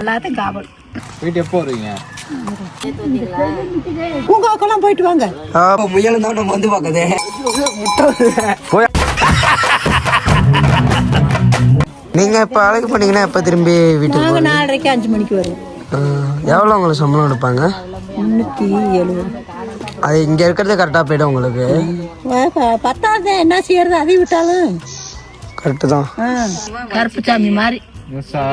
எல்லாத்தையும் காவல். போயிட்டு எப்போ வருவீங்க? பூங்காக்கெல்லாம் போயிட்டு வாங்க. முயல் தான் நம்ம வந்து பார்க்குது நீங்க இப்ப அழைக்க போனீங்கன்னா எப்ப திரும்பி வீட்டுக்கு நாங்கள் நாலரைக்கு அஞ்சு மணிக்கு வருவோம். ஆஹ், எவ்வளவு உங்களுக்கு சம்பளம் எடுப்பாங்க? முந்நூற்றி எழுபது. அது இங்க இருக்கிறது கரெக்டா போயிடும் உங்களுக்கு? பத்தாவது என்ன செய்யறது? அதை விட்டாலும். கரெக்டு தான். ஆ, கருப்பு சாமி மாதிரி.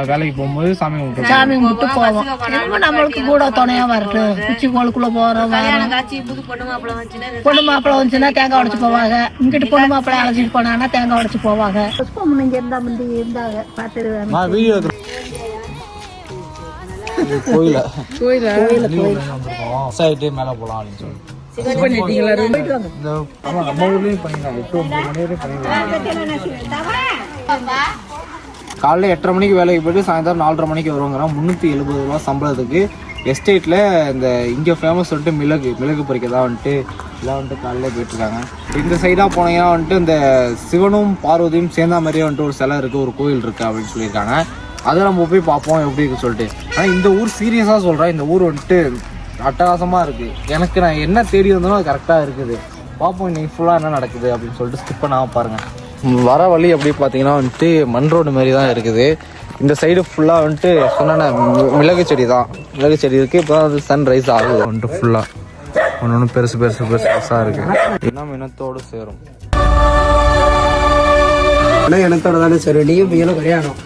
வேலைக்கு போகும்போது சாமி கும்பிட்டு சாமி கும்பிட்டு போவோம். திரும்ப நம்மளுக்கு கூட துணையா வரட்டும். உச்சி கோளுக்குள்ள போறோம் வரோம். பொண்ணு மாப்பிள்ளை வந்துச்சுன்னா தேங்காய் உடைச்சு போவாங்க. இங்கிட்டு பொண்ணு மாப்பிள்ளை அழைச்சிட்டு போனாங்கன்னா தேங்காய் உடைச்சு போவாங்க. புஷ்பம் இங்க இருந்தா முந்தி இருந்தாங்க பார்த்துருவேன் வீடியோ கோயில? கோயில கோயில். ஆயிட்டு மேலே போகலாம் அப்படின்னு சொல்லி இந்த காலைல எட்டரை மணிக்கு வேலைக்கு போயிட்டு சாயந்தரம் நாலரை மணிக்கு வருவாங்கன்னா முந்நூற்றி எழுபது ரூபா சம்பளத்துக்கு. எஸ்டேட்டில் இந்த இங்கே ஃபேமஸ் வந்துட்டு மிளகு மிளகு பறிக்க தான் வந்துட்டு எல்லாம் வந்துட்டு காலையில் போயிட்டுருக்காங்க. இந்த சைடாக போனீங்கன்னா வந்துட்டு இந்த சிவனும் பார்வதியும் சேர்ந்த மாதிரியே வந்துட்டு ஒரு சிலை இருக்குது ஒரு கோயில் இருக்குது அப்படின்னு சொல்லியிருக்காங்க. அதை நம்ம போய் பார்ப்போம் எப்படி இருக்குன்னு சொல்லிட்டு. ஆனால் இந்த ஊர் சீரியஸாக சொல்கிறேன் இந்த ஊர் வந்துட்டு அட்டகாசமாக இருக்குது எனக்கு நான் என்ன தேடி வந்தாலும் அது கரெக்டாக இருக்குது. பார்ப்போம் இன்னைக்கு ஃபுல்லாக என்ன நடக்குது அப்படின்னு சொல்லிட்டு ஸ்கிப் பண்ணாமல் பாருங்கள் வர வழி அப்படி பார்த்தீங்கன்னா வந்துட்டு மண் ரோடு மாதிரி தான் இருக்குது. இந்த சைடு ஃபுல்லாக வந்துட்டு சொன்ன மிளகு செடி தான். மிளகு செடி இருக்குது இப்போ தான் சன் ரைஸ் ஆகுது. வந்துட்டு ஃபுல்லாக ஒன்று ஒன்று பெருசு பெருசு பெருசு பெருசாக இருக்குது இனம் இனத்தோடு சேரும். ஆனா எனத்தோட தானே சரி நீயும் முயலும் கல்யாணம்.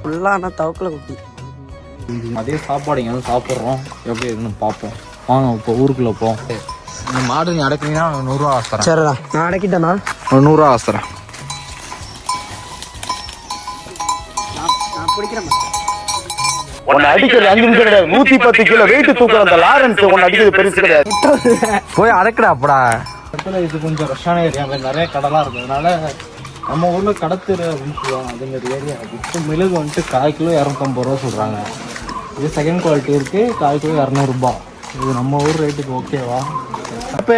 ஃபுல்லா ஆனா தவக்கல குட்டி. அதே சாப்பாடு இங்கே வந்து சாப்பிட்றோம். எப்படி இருக்குன்னு பார்ப்போம். வாங்க இப்போ ஊருக்குள்ளே போவோம் இந்த மாடு நீ அடக்குனீங்கன்னா நூறுரூவா ஆசுறேன் சரிடா நான் அடக்கிட்டேனா ஒரு நூறுரூவா ஆசுறேன் உன்னை அடிக்கிறது அஞ்சு நிமிஷம் கிடையாது. நூத்தி பத்து கிலோ வெயிட் தூக்குற அந்த லாரன்ஸ் உன்னை அடிக்கிறது பெருசு கிடையாது. போய் அடக்குடா அப்படா. இடத்துல இது கொஞ்சம் ரஷ்ஷான ஏரியா மாதிரி நிறைய கடலாம் இருக்கும் அதனால நம்ம ஊர்ல கடத்தெரு அப்படின்னு சொல்லுவாங்க. அது மாதிரி ஏரியா இப்போ மிளகு வந்துட்டு கால் கிலோ இரநூத்தம்பது ரூபா சொல்றாங்க. இது செகண்ட் குவாலிட்டி இருக்கு. கால் கிலோ இரநூறுபா. இது நம்ம ஊர் ரேட்டுக்கு ஓகேவா? அப்ப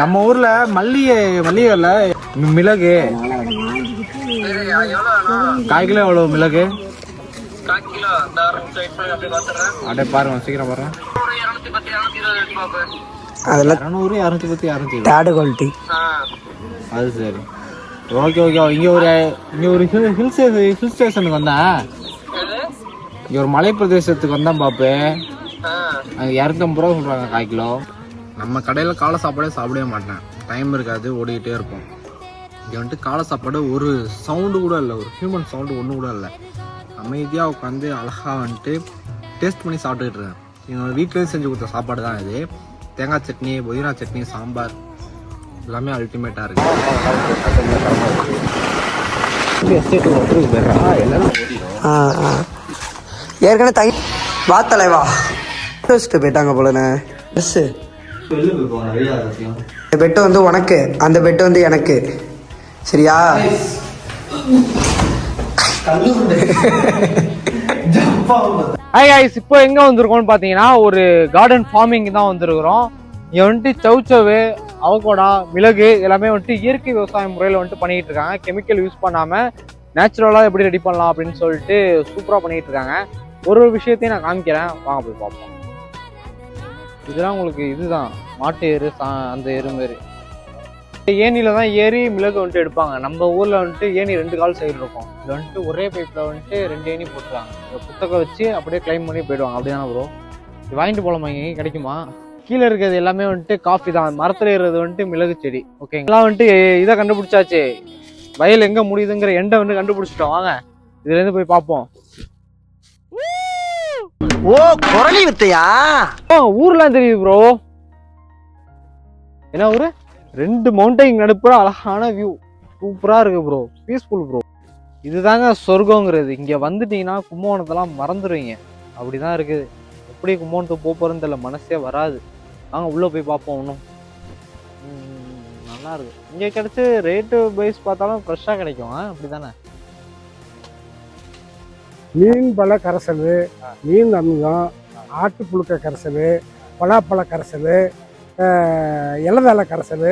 நம்ம ஊர்ல மல்லிகை மல்லிகை இல்ல மிளகு. கால் கிலோ எவ்வளவு மிளகு? அப்படியே பாருங்க சீக்கிரம் பாருங்க. அதெல்லாம் இரநூறு இரநூத்தி பத்து இரநூத்தி தேர்டு குவாலிட்டி. அது சரி. ஓகே ஓகே இங்க ஒரு இங்க ஒரு ஹில் ஹில் ஸ்டேஷன் ஹில் ஸ்டேஷனுக்கு வந்தேன். இங்க ஒரு மலை பிரதேசத்துக்கு வந்தேன் பாப்பு. அங்க இரநூத்தம்பது ரூபா சொல்கிறாங்க கால் கிலோ. நம்ம கடையில் காலை சாப்பாடே சாப்பிடவே மாட்டேன். டைம் இருக்காது ஓடிக்கிட்டே இருப்போம். இங்கே வந்துட்டு காலை சாப்பாடு ஒரு சவுண்டு கூட இல்லை ஒரு ஹியூமன் சவுண்டு ஒன்று கூட இல்லை. அமைதியாக உட்காந்து அழகாக வந்துட்டு டேஸ்ட் பண்ணி சாப்பிட்டுக்கிட்டு இருக்கேன். என்னோட வீட்டிலேயே செஞ்சு கொடுத்த சாப்பாடு தான் இது. தேங்காய் சட்னி புதினா சட்னி சாம்பார். எல்லாமே அல்டிமேட்டாக இருக்குது ஏற்கனவே தங்கி வா தலைவா வச்சுட்டு போயிட்டாங்க போலண்ணே ட்ரெஸ்ஸு இந்த பெட்டு வந்து உனக்கு. அந்த பெட்டு வந்து எனக்கு. சரியா? ஹாய் ஐஸ் இப்போ எங்க வந்திருக்கோம்னு பாத்தீங்கன்னா ஒரு கார்டன் ஃபார்மிங் தான் வந்திருக்கிறோம். இங்க வந்துட்டு சவுச்சவு அவகோடா மிளகு எல்லாமே வந்துட்டு இயற்கை விவசாய முறையில் வந்துட்டு பண்ணிட்டு இருக்காங்க. கெமிக்கல் யூஸ் பண்ணாம நேச்சுரலாக எப்படி ரெடி பண்ணலாம் அப்படின்னு சொல்லிட்டு சூப்பராக பண்ணிட்டு இருக்காங்க. ஒரு ஒரு விஷயத்தையும் நான் காமிக்கிறேன். வாங்க போய் பார்ப்போம். இதெல்லாம் உங்களுக்கு இதுதான். மாட்டு எரு சா- அந்த எரு மாரி ஏணியில தான் ஏறி மிளகு வந்துட்டு எடுப்பாங்க. நம்ம ஊர்ல வந்துட்டு ஏணி ரெண்டு கால் சைடு இருக்கும். இது வந்துட்டு ஒரே பைப்ல வந்துட்டு ரெண்டு ஏணி போட்டுருவாங்க. புத்தகம் வச்சு அப்படியே கிளைம் பண்ணி போயிடுவாங்க. அப்படிதானே ப்ரோ இது வாங்கிட்டு போலாமா இங்க? கிடைக்குமா? கீழே இருக்கிறது எல்லாமே வந்துட்டு காஃபி தான். மரத்துல ஏறுறது வந்துட்டு மிளகு செடி. ஓகே எல்லாம் வந்துட்டு இதை கண்டுபிடிச்சாச்சு. வயல் எங்க முடியுதுங்கிற எண்டை வந்து கண்டுபிடிச்சிட்டோம். வாங்க. இதுல இருந்து போய் பார்ப்போம். ஓ குரலி வித்தையா? ஓ ஊர்லாம் தெரியுது ப்ரோ என்ன ஊரு? ரெண்டு மவுண்டைன் நடுப்புற அழகான வியூ சூப்பராக இருக்கு ப்ரோ பீஸ்ஃபுல் ப்ரோ இதுதாங்க சொர்க்கங்கிறது. இங்கே வந்துட்டீங்கன்னா கும்பகோணத்தெல்லாம் மறந்துடுவீங்க அப்படிதான் இருக்குது. எப்படி கும்பகோணத்துக்கு போக போகிறேன்னு தெரியல. மனசே வராது. வாங்க உள்ளே போய் பார்ப்போம் இன்னும். நல்லா இருக்கு. இங்கே கிடச்சி ரேட்டு வைஸ் பார்த்தாலும் ஃப்ரெஷ்ஷாக கிடைக்கும். அப்படி தானே மீன் பல கரைசல் மீன் அமிலம் ஆட்டு புழுக்க கரைசல் பலாப்பழ கரைசல் இலவேலை கரைசல்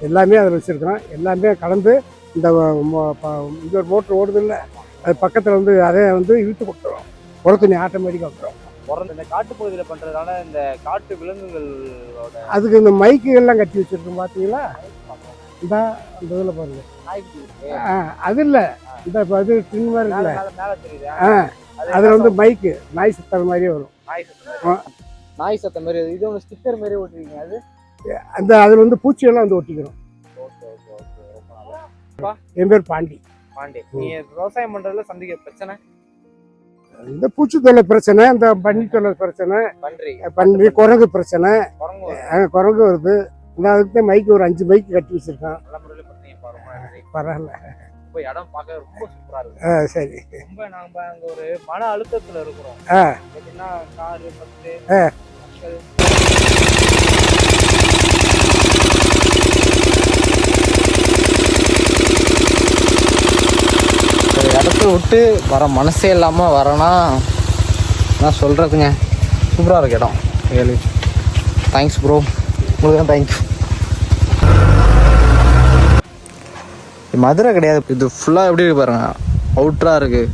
எல்லாமே அதில் வச்சுருக்கிறோம். எல்லாமே கலந்து இந்த ஒரு மோட்ரு ஓடுது இல்லை அது பக்கத்தில் வந்து அதை வந்து இழுத்து கொடுத்துரும் உரத்துணி ஆட்டோமேட்டிக்காக உரந்து இந்த காட்டு பகுதியில பண்றதுனால இந்த காட்டு விலங்குகளோட அதுக்கு இந்த மைக்குகள்லாம் கட்டி வச்சிருக்கோம் பார்த்தீங்களா இந்த அந்த இதில் பாருங்க. அது இல்லை. இந்த இப்ப இது டின் மாதிரி இருக்குல்ல. ஆ அதில் வந்து மைக்கு நாய் சுத்தற மாதிரியே வரும். நாய் சத்தம் சத்தம் மாதிரி. இது ஒன்று ஸ்டிக்கர் மாதிரி ஓட்டுறீங்க அது? அந்த அதில் வந்து பூச்சியெல்லாம் வந்து ஒட்டிக்கிறோம் என் பேர் பாண்டி. பாண்டி. நீங்க விவசாயம் பண்றதுல சந்திக்க பிரச்சனை? இந்த பூச்சி தொல்லை பிரச்சனை இந்த பன்னி தொல்லை பிரச்சனை பன்றி. குரங்கு பிரச்சனை குரங்கு வருது. இந்த அதுக்கு தான் மைக்கு ஒரு அஞ்சு மைக்கு கட்டி வச்சிருக்கான். பரவாயில்ல. ரொம்ப இடம் பார்க்க ரொம்ப சூப்பரா இருக்கு. ஆ சரி. ரொம்ப நாம அங்க ஒரு மன அழுத்தத்துல இருக்கிறோம். ஆ. எப்படின்னா காரு பத்து ஆ. இடத்த விட்டு வர மனசே இல்லாமல் வரேன்னா நான் சொல்கிறதுங்க சூப்பராக இருக்கு இடம். ரியலி தேங்க்ஸ் ப்ரோ உங்களுக்கு தான் தேங்க்யூ மதுரை கிடையாது. இது ஃபுல்லாக எப்படி இருக்கு பாருங்க. அவுட்ராக இருக்குது